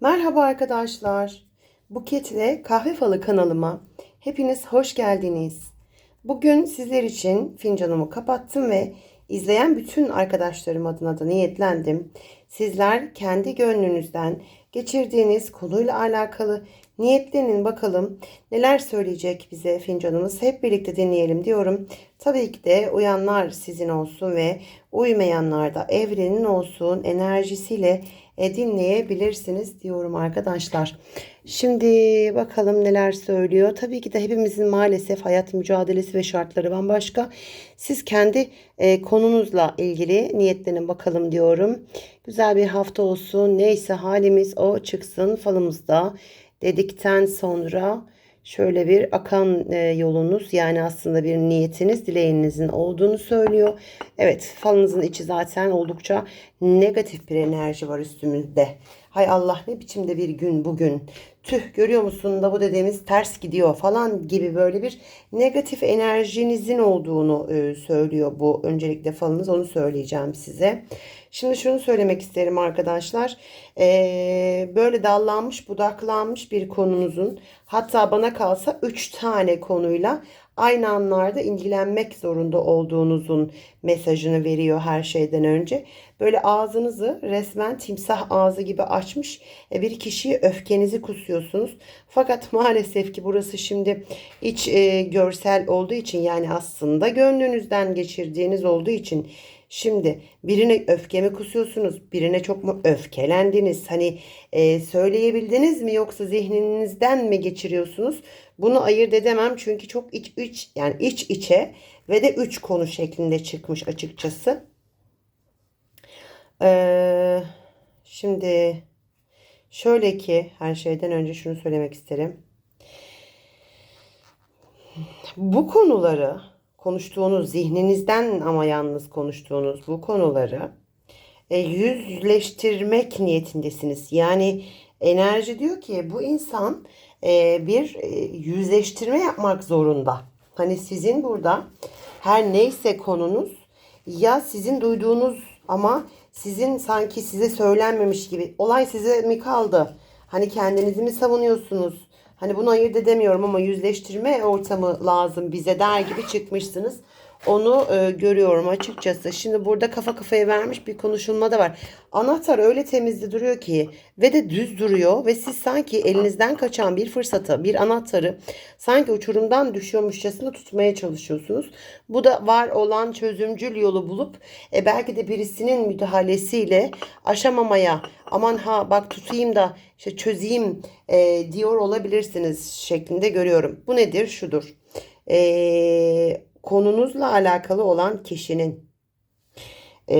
Merhaba arkadaşlar. Buket ve Kahve Falı kanalıma hepiniz hoş geldiniz. Bugün sizler için fincanımı kapattım ve izleyen bütün arkadaşlarım adına da niyetlendim. Sizler kendi gönlünüzden geçirdiğiniz konuyla alakalı niyetlenin bakalım neler söyleyecek bize fincanımız hep birlikte dinleyelim diyorum. Tabii ki de uyanlar sizin olsun ve uymayanlar da evrenin olsun enerjisiyle dinleyebilirsiniz diyorum arkadaşlar. Şimdi bakalım neler söylüyor. Tabii ki de hepimizin maalesef hayat mücadelesi ve şartları bambaşka. Siz kendi e, konunuzla ilgili niyetlenin bakalım diyorum. Güzel bir hafta olsun. Neyse halimiz o çıksın falımızda dedikten sonra şöyle bir akan e, yolunuz yani aslında bir niyetiniz, dileğinizin olduğunu söylüyor. Evet, falınızın içi zaten oldukça negatif bir enerji var üstümüzde. Hay Allah ne biçimde bir gün bugün. Tüh görüyor musun da bu dediğimiz ters gidiyor falan gibi böyle bir negatif enerjinizin olduğunu e, söylüyor bu öncelikle falınız onu söyleyeceğim size. Şimdi şunu söylemek isterim arkadaşlar. Ee, böyle dallanmış budaklanmış bir konunuzun hatta bana kalsa 3 tane konuyla aynı anlarda ilgilenmek zorunda olduğunuzun mesajını veriyor her şeyden önce. Böyle ağzınızı resmen timsah ağzı gibi açmış e, bir kişiye öfkenizi kusuyorsunuz. Fakat maalesef ki burası şimdi iç e, görsel olduğu için yani aslında gönlünüzden geçirdiğiniz olduğu için Şimdi birine öfke mi kusuyorsunuz? Birine çok mu öfkelendiniz? Hani e, söyleyebildiniz mi yoksa zihninizden mi geçiriyorsunuz? Bunu ayırt edemem çünkü çok iç iç yani iç içe ve de üç konu şeklinde çıkmış açıkçası. Ee, şimdi şöyle ki her şeyden önce şunu söylemek isterim. Bu konuları konuştuğunuz zihninizden ama yalnız konuştuğunuz bu konuları e, yüzleştirmek niyetindesiniz. Yani enerji diyor ki bu insan e, bir e, yüzleştirme yapmak zorunda. Hani sizin burada her neyse konunuz ya sizin duyduğunuz ama sizin sanki size söylenmemiş gibi olay size mi kaldı? Hani kendinizi mi savunuyorsunuz? Hani bunu ayırt edemiyorum ama yüzleştirme ortamı lazım bize der gibi çıkmışsınız. Onu e, görüyorum açıkçası. Şimdi burada kafa kafaya vermiş bir konuşulma da var. Anahtar öyle temizde duruyor ki ve de düz duruyor ve siz sanki elinizden kaçan bir fırsatı, bir anahtarı sanki uçurumdan düşüyormuşçasına tutmaya çalışıyorsunuz. Bu da var olan çözümcül yolu bulup e, belki de birisinin müdahalesiyle aşamamaya aman ha bak tutayım da işte çözeyim e, diyor olabilirsiniz şeklinde görüyorum. Bu nedir? Şudur. Eee konunuzla alakalı olan kişinin e,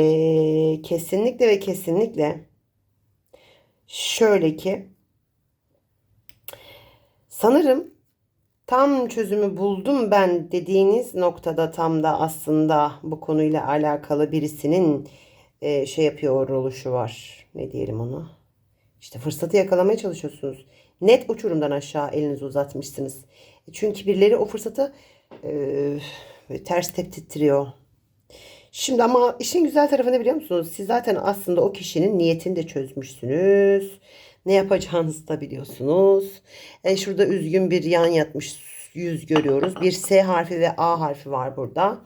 kesinlikle ve kesinlikle şöyle ki sanırım tam çözümü buldum ben dediğiniz noktada tam da aslında bu konuyla alakalı birisinin e, şey yapıyor oluşu var. Ne diyelim onu? İşte fırsatı yakalamaya çalışıyorsunuz. Net uçurumdan aşağı elinizi uzatmışsınız. Çünkü birileri o fırsatı e, ters tep titriyor. Şimdi ama işin güzel tarafı ne biliyor musunuz? Siz zaten aslında o kişinin niyetini de çözmüşsünüz. Ne yapacağınızı da biliyorsunuz. E, şurada üzgün bir yan yatmış yüz görüyoruz. Bir S harfi ve A harfi var burada.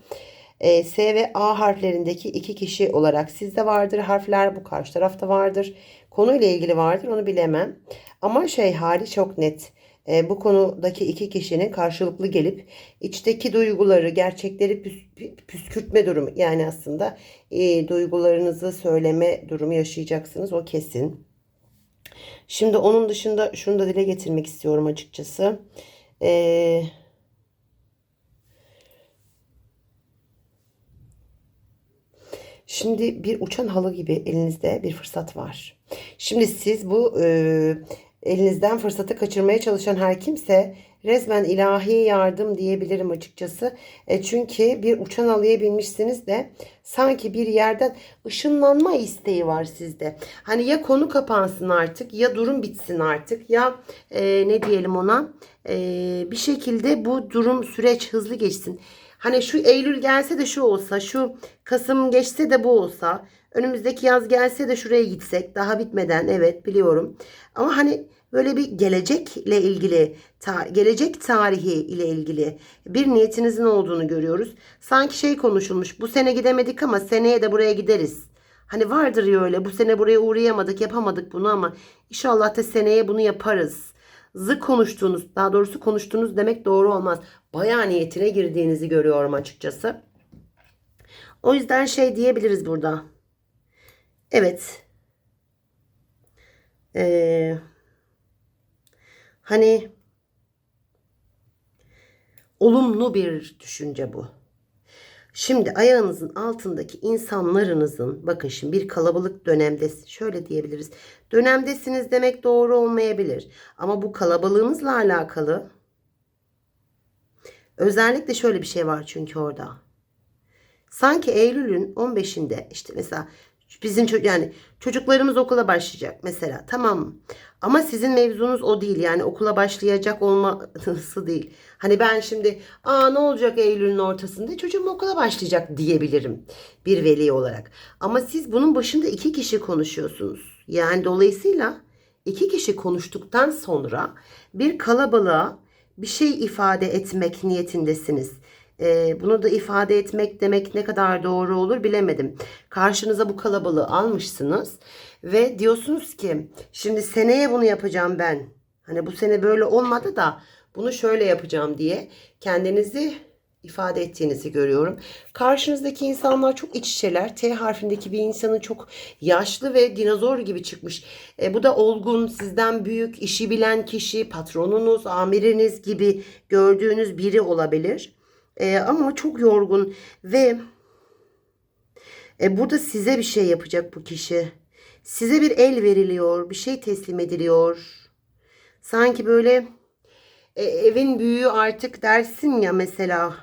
E, S ve A harflerindeki iki kişi olarak sizde vardır harfler. Bu karşı tarafta vardır. Konuyla ilgili vardır onu bilemem. Ama şey hali çok net e, bu konudaki iki kişinin karşılıklı gelip içteki duyguları, gerçekleri püs, püskürtme durumu yani aslında e, duygularınızı söyleme durumu yaşayacaksınız o kesin. Şimdi onun dışında şunu da dile getirmek istiyorum açıkçası. Eee Şimdi bir uçan halı gibi elinizde bir fırsat var. Şimdi siz bu e, elinizden fırsatı kaçırmaya çalışan her kimse resmen ilahi yardım diyebilirim açıkçası. E çünkü bir uçan halıya binmişsiniz de sanki bir yerden ışınlanma isteği var sizde. Hani ya konu kapansın artık ya durum bitsin artık ya e, ne diyelim ona e, bir şekilde bu durum süreç hızlı geçsin. Hani şu Eylül gelse de şu olsa, şu Kasım geçse de bu olsa. Önümüzdeki yaz gelse de şuraya gitsek daha bitmeden evet biliyorum. Ama hani böyle bir gelecekle ilgili, ta- gelecek tarihi ile ilgili bir niyetinizin olduğunu görüyoruz. Sanki şey konuşulmuş. Bu sene gidemedik ama seneye de buraya gideriz. Hani vardır ya öyle bu sene buraya uğrayamadık yapamadık bunu ama inşallah da seneye bunu yaparız. Zı konuştuğunuz daha doğrusu konuştuğunuz demek doğru olmaz. Bayağı niyetine girdiğinizi görüyorum açıkçası. O yüzden şey diyebiliriz burada. Evet. Ee, hani olumlu bir düşünce bu. Şimdi ayağınızın altındaki insanlarınızın bakın şimdi bir kalabalık dönemde şöyle diyebiliriz. Dönemdesiniz demek doğru olmayabilir. Ama bu kalabalığınızla alakalı özellikle şöyle bir şey var çünkü orada. Sanki Eylül'ün 15'inde işte mesela bizim çocuk yani çocuklarımız okula başlayacak mesela tamam? Ama sizin mevzunuz o değil yani okula başlayacak olması değil. Hani ben şimdi aa ne olacak Eylül'ün ortasında çocuğum okula başlayacak diyebilirim bir veli olarak. Ama siz bunun başında iki kişi konuşuyorsunuz. Yani dolayısıyla iki kişi konuştuktan sonra bir kalabalığa bir şey ifade etmek niyetindesiniz. Ee, bunu da ifade etmek demek ne kadar doğru olur bilemedim. Karşınıza bu kalabalığı almışsınız ve diyorsunuz ki şimdi seneye bunu yapacağım ben. Hani bu sene böyle olmadı da bunu şöyle yapacağım diye kendinizi ifade ettiğinizi görüyorum. Karşınızdaki insanlar çok iç içeler. T harfindeki bir insanın çok yaşlı ve dinozor gibi çıkmış. E, bu da olgun, sizden büyük, işi bilen kişi, patronunuz, amiriniz gibi gördüğünüz biri olabilir. E, ama çok yorgun ve e, burada size bir şey yapacak bu kişi. Size bir el veriliyor, bir şey teslim ediliyor. Sanki böyle e, evin büyüğü artık dersin ya mesela.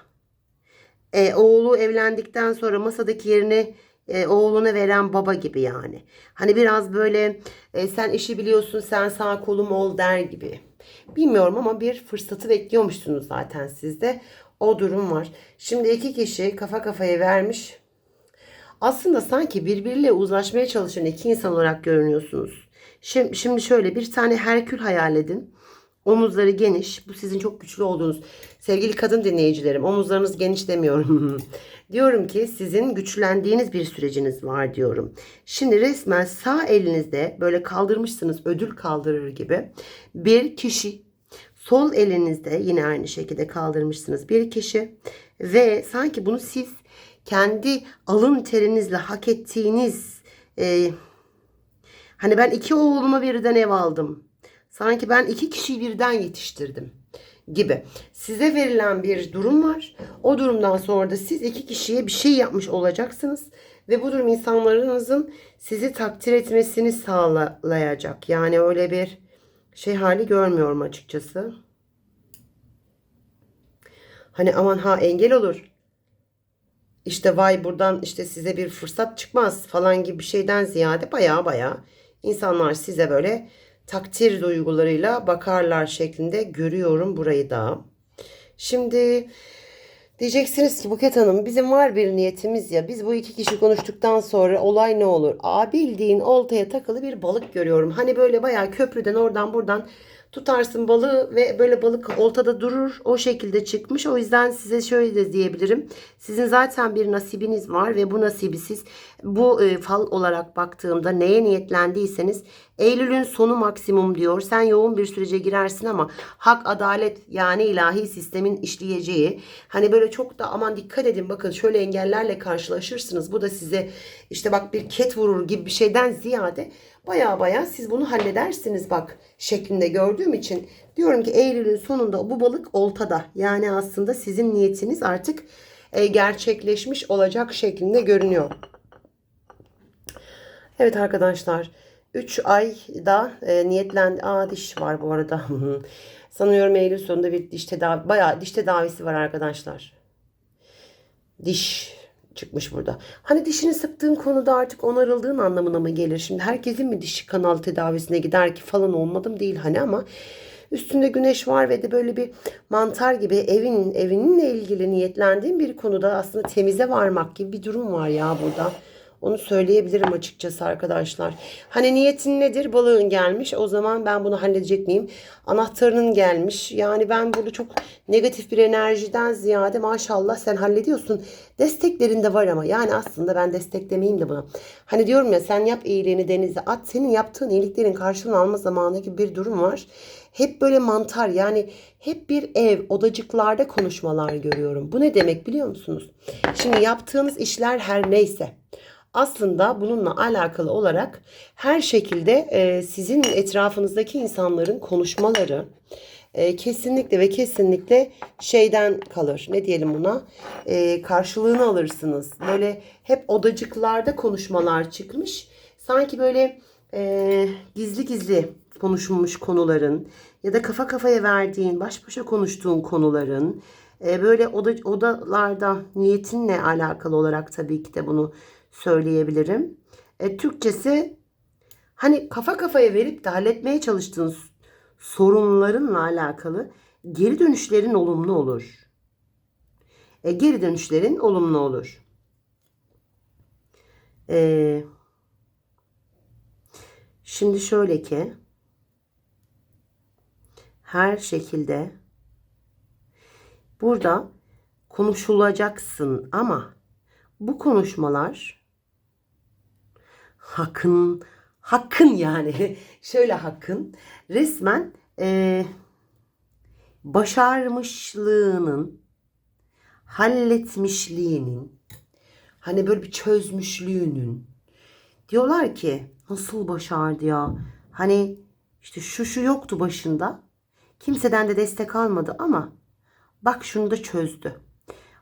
E, oğlu evlendikten sonra masadaki yerini e, oğluna veren baba gibi yani. Hani biraz böyle e, sen işi biliyorsun sen sağ kolum ol der gibi. Bilmiyorum ama bir fırsatı bekliyormuşsunuz zaten sizde. O durum var. Şimdi iki kişi kafa kafaya vermiş. Aslında sanki birbiriyle uzlaşmaya çalışan iki insan olarak görünüyorsunuz. Şimdi, şimdi şöyle bir tane Herkül hayal edin. Omuzları geniş. Bu sizin çok güçlü olduğunuz. Sevgili kadın dinleyicilerim omuzlarınız geniş demiyorum. diyorum ki sizin güçlendiğiniz bir süreciniz var diyorum. Şimdi resmen sağ elinizde böyle kaldırmışsınız ödül kaldırır gibi bir kişi Sol elinizde yine aynı şekilde kaldırmışsınız bir kişi ve sanki bunu siz kendi alın terinizle hak ettiğiniz e, hani ben iki oğluma birden ev aldım. Sanki ben iki kişiyi birden yetiştirdim gibi. Size verilen bir durum var. O durumdan sonra da siz iki kişiye bir şey yapmış olacaksınız. Ve bu durum insanlarınızın sizi takdir etmesini sağlayacak. Yani öyle bir şey hali görmüyorum açıkçası. Hani aman ha engel olur. İşte vay buradan işte size bir fırsat çıkmaz falan gibi bir şeyden ziyade baya baya insanlar size böyle takdir duygularıyla bakarlar şeklinde görüyorum burayı da. Şimdi diyeceksiniz ki Buket Hanım bizim var bir niyetimiz ya biz bu iki kişi konuştuktan sonra olay ne olur? Aa bildiğin oltaya takılı bir balık görüyorum. Hani böyle bayağı köprüden oradan buradan tutarsın balığı ve böyle balık oltada durur. O şekilde çıkmış. O yüzden size şöyle de diyebilirim. Sizin zaten bir nasibiniz var ve bu nasibi siz bu e, fal olarak baktığımda neye niyetlendiyseniz Eylül'ün sonu maksimum diyor. Sen yoğun bir sürece girersin ama hak, adalet yani ilahi sistemin işleyeceği. Hani böyle çok da aman dikkat edin bakın şöyle engellerle karşılaşırsınız. Bu da size işte bak bir ket vurur gibi bir şeyden ziyade baya baya siz bunu halledersiniz bak şeklinde gördüğüm için diyorum ki Eylül'ün sonunda bu balık oltada. Yani aslında sizin niyetiniz artık e, gerçekleşmiş olacak şeklinde görünüyor. Evet arkadaşlar 3 ayda e, niyetlendi. Aa diş var bu arada. Sanıyorum Eylül sonunda bir diş tedavi bayağı diş tedavisi var arkadaşlar. Diş çıkmış burada. Hani dişini sıktığın konuda artık onarıldığın anlamına mı gelir? Şimdi herkesin mi dişi kanal tedavisine gider ki falan olmadım değil hani ama üstünde güneş var ve de böyle bir mantar gibi evin evininle ilgili niyetlendiğin bir konuda aslında temize varmak gibi bir durum var ya burada. Onu söyleyebilirim açıkçası arkadaşlar. Hani niyetin nedir? Balığın gelmiş. O zaman ben bunu halledecek miyim? Anahtarının gelmiş. Yani ben burada çok negatif bir enerjiden ziyade maşallah sen hallediyorsun. Desteklerin de var ama yani aslında ben desteklemeyeyim de bunu. Hani diyorum ya sen yap iyiliğini denize at. Senin yaptığın iyiliklerin karşılığını alma zamanı gibi bir durum var. Hep böyle mantar yani hep bir ev odacıklarda konuşmalar görüyorum. Bu ne demek biliyor musunuz? Şimdi yaptığınız işler her neyse aslında bununla alakalı olarak her şekilde e, sizin etrafınızdaki insanların konuşmaları e, kesinlikle ve kesinlikle şeyden kalır. Ne diyelim buna? E, karşılığını alırsınız. Böyle hep odacıklarda konuşmalar çıkmış. Sanki böyle gizli gizli konuşulmuş konuların ya da kafa kafaya verdiğin, baş başa konuştuğun konuların böyle oda, odalarda niyetinle alakalı olarak tabii ki de bunu söyleyebilirim. E, Türkçesi hani kafa kafaya verip de halletmeye çalıştığın sorunlarınla alakalı geri dönüşlerin olumlu olur. E, geri dönüşlerin olumlu olur. E, şimdi şöyle ki her şekilde burada konuşulacaksın ama bu konuşmalar hakkın hakkın yani. Şöyle hakkın. Resmen e, başarmışlığının halletmişliğinin hani böyle bir çözmüşlüğünün. Diyorlar ki nasıl başardı ya? Hani işte şu şu yoktu başında. Kimseden de destek almadı ama bak şunu da çözdü.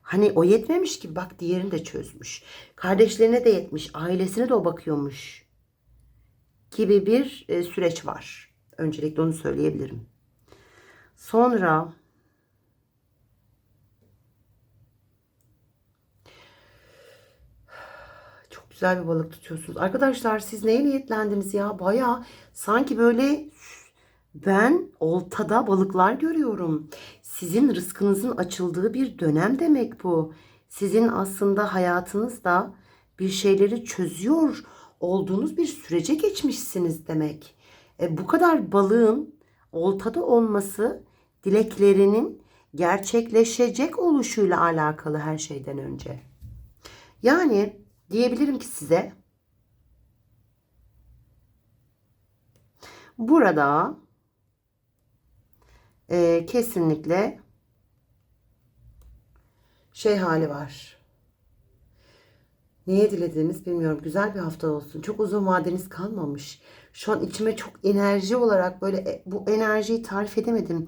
Hani o yetmemiş gibi bak diğerini de çözmüş. Kardeşlerine de yetmiş, ailesine de o bakıyormuş gibi bir e, süreç var. Öncelikle onu söyleyebilirim. Sonra çok güzel bir balık tutuyorsunuz. Arkadaşlar siz neye niyetlendiniz ya? Baya sanki böyle ben oltada balıklar görüyorum. Sizin rızkınızın açıldığı bir dönem demek bu. Sizin aslında hayatınızda bir şeyleri çözüyor olduğunuz bir sürece geçmişsiniz demek. E, bu kadar balığın oltada olması dileklerinin gerçekleşecek oluşuyla alakalı her şeyden önce. Yani diyebilirim ki size burada e, kesinlikle şey hali var. Niye dilediğiniz bilmiyorum. Güzel bir hafta olsun. Çok uzun vadeniz kalmamış. Şu an içime çok enerji olarak böyle e, bu enerjiyi tarif edemedim.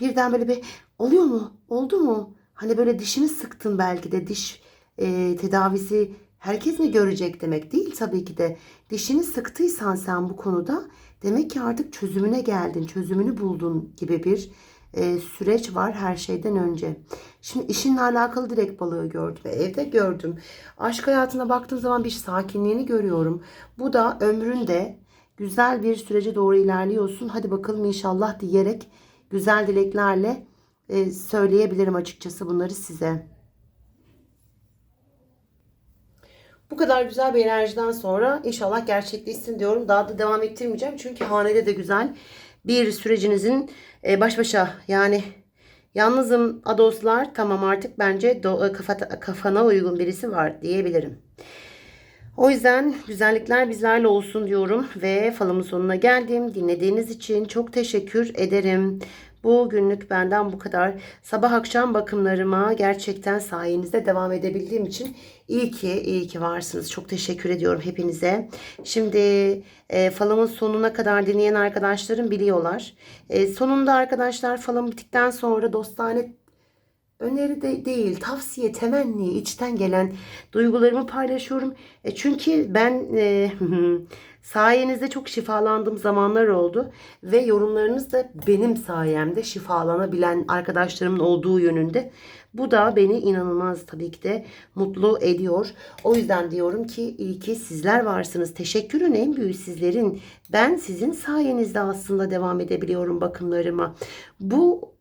Birden böyle bir oluyor mu? Oldu mu? Hani böyle dişini sıktın belki de diş e, tedavisi herkes mi görecek demek değil tabii ki de. Dişini sıktıysan sen bu konuda demek ki artık çözümüne geldin, çözümünü buldun gibi bir e, süreç var her şeyden önce. Şimdi işinle alakalı direkt balığı gördüm. Evde gördüm. Aşk hayatına baktığım zaman bir sakinliğini görüyorum. Bu da ömründe güzel bir sürece doğru ilerliyorsun. Hadi bakalım inşallah diyerek güzel dileklerle e, söyleyebilirim açıkçası bunları size. Bu kadar güzel bir enerjiden sonra inşallah gerçekleşsin diyorum. Daha da devam ettirmeyeceğim. Çünkü hanede de güzel bir sürecinizin e, baş başa yani yalnızım adoslar tamam artık bence do, e, kafa, kafana uygun birisi var diyebilirim. O yüzden güzellikler bizlerle olsun diyorum ve falımın sonuna geldim. Dinlediğiniz için çok teşekkür ederim. Bu günlük benden bu kadar. Sabah akşam bakımlarıma gerçekten sayenizde devam edebildiğim için iyi ki iyi ki varsınız. Çok teşekkür ediyorum hepinize. Şimdi e, falımın sonuna kadar dinleyen arkadaşlarım biliyorlar. E, sonunda arkadaşlar falım bittikten sonra dostane öneri de değil, tavsiye, temenni, içten gelen duygularımı paylaşıyorum. E çünkü ben e, sayenizde çok şifalandığım zamanlar oldu ve yorumlarınız da benim sayemde şifalanabilen arkadaşlarımın olduğu yönünde. Bu da beni inanılmaz tabii ki de mutlu ediyor. O yüzden diyorum ki iyi ki sizler varsınız. Teşekkürün en büyüğü sizlerin. Ben sizin sayenizde aslında devam edebiliyorum bakımlarıma. Bu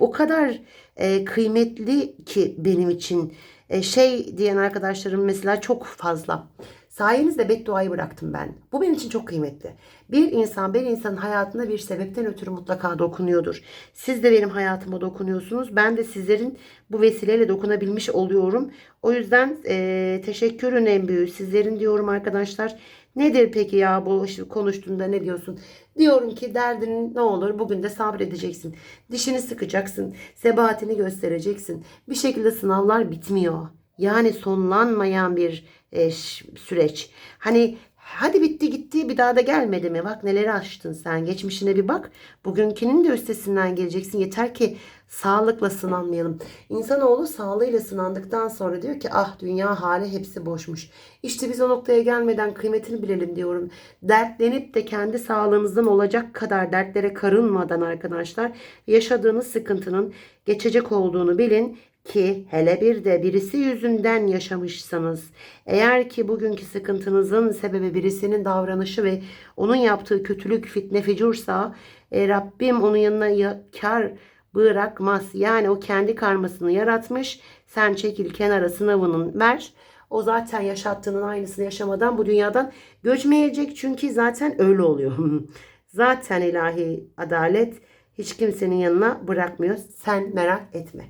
o kadar e, kıymetli ki benim için e, şey diyen arkadaşlarım mesela çok fazla. Sayenizde bedduayı bıraktım ben. Bu benim için çok kıymetli. Bir insan bir insanın hayatında bir sebepten ötürü mutlaka dokunuyordur. Siz de benim hayatıma dokunuyorsunuz. Ben de sizlerin bu vesileyle dokunabilmiş oluyorum. O yüzden e, teşekkürün en büyüğü sizlerin diyorum arkadaşlar. Nedir peki ya bu işte konuştuğunda ne diyorsun? Diyorum ki derdinin ne olur bugün de sabredeceksin. Dişini sıkacaksın. Sebahatini göstereceksin. Bir şekilde sınavlar bitmiyor. Yani sonlanmayan bir e, süreç. Hani hadi bitti gitti bir daha da gelmedi mi? Bak neleri aştın sen. Geçmişine bir bak. Bugünkünün de üstesinden geleceksin. Yeter ki sağlıkla sınanmayalım. İnsanoğlu sağlığıyla sınandıktan sonra diyor ki ah dünya hali hepsi boşmuş. İşte biz o noktaya gelmeden kıymetini bilelim diyorum. Dertlenip de kendi sağlığınızdan olacak kadar dertlere karınmadan arkadaşlar yaşadığınız sıkıntının geçecek olduğunu bilin ki hele bir de birisi yüzünden yaşamışsanız eğer ki bugünkü sıkıntınızın sebebi birisinin davranışı ve onun yaptığı kötülük fitne ficursa e, Rabbim onun yanına ya- kar bırakmaz. Yani o kendi karmasını yaratmış. Sen çekil kenara sınavının ver. O zaten yaşattığının aynısını yaşamadan bu dünyadan göçmeyecek. Çünkü zaten öyle oluyor. zaten ilahi adalet hiç kimsenin yanına bırakmıyor. Sen merak etme.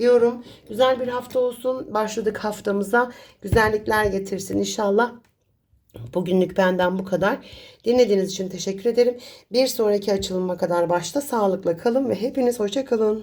Diyorum güzel bir hafta olsun. Başladık haftamıza. Güzellikler getirsin inşallah. Bugünlük benden bu kadar. Dinlediğiniz için teşekkür ederim. Bir sonraki açılıma kadar başta sağlıkla kalın ve hepiniz hoşça kalın.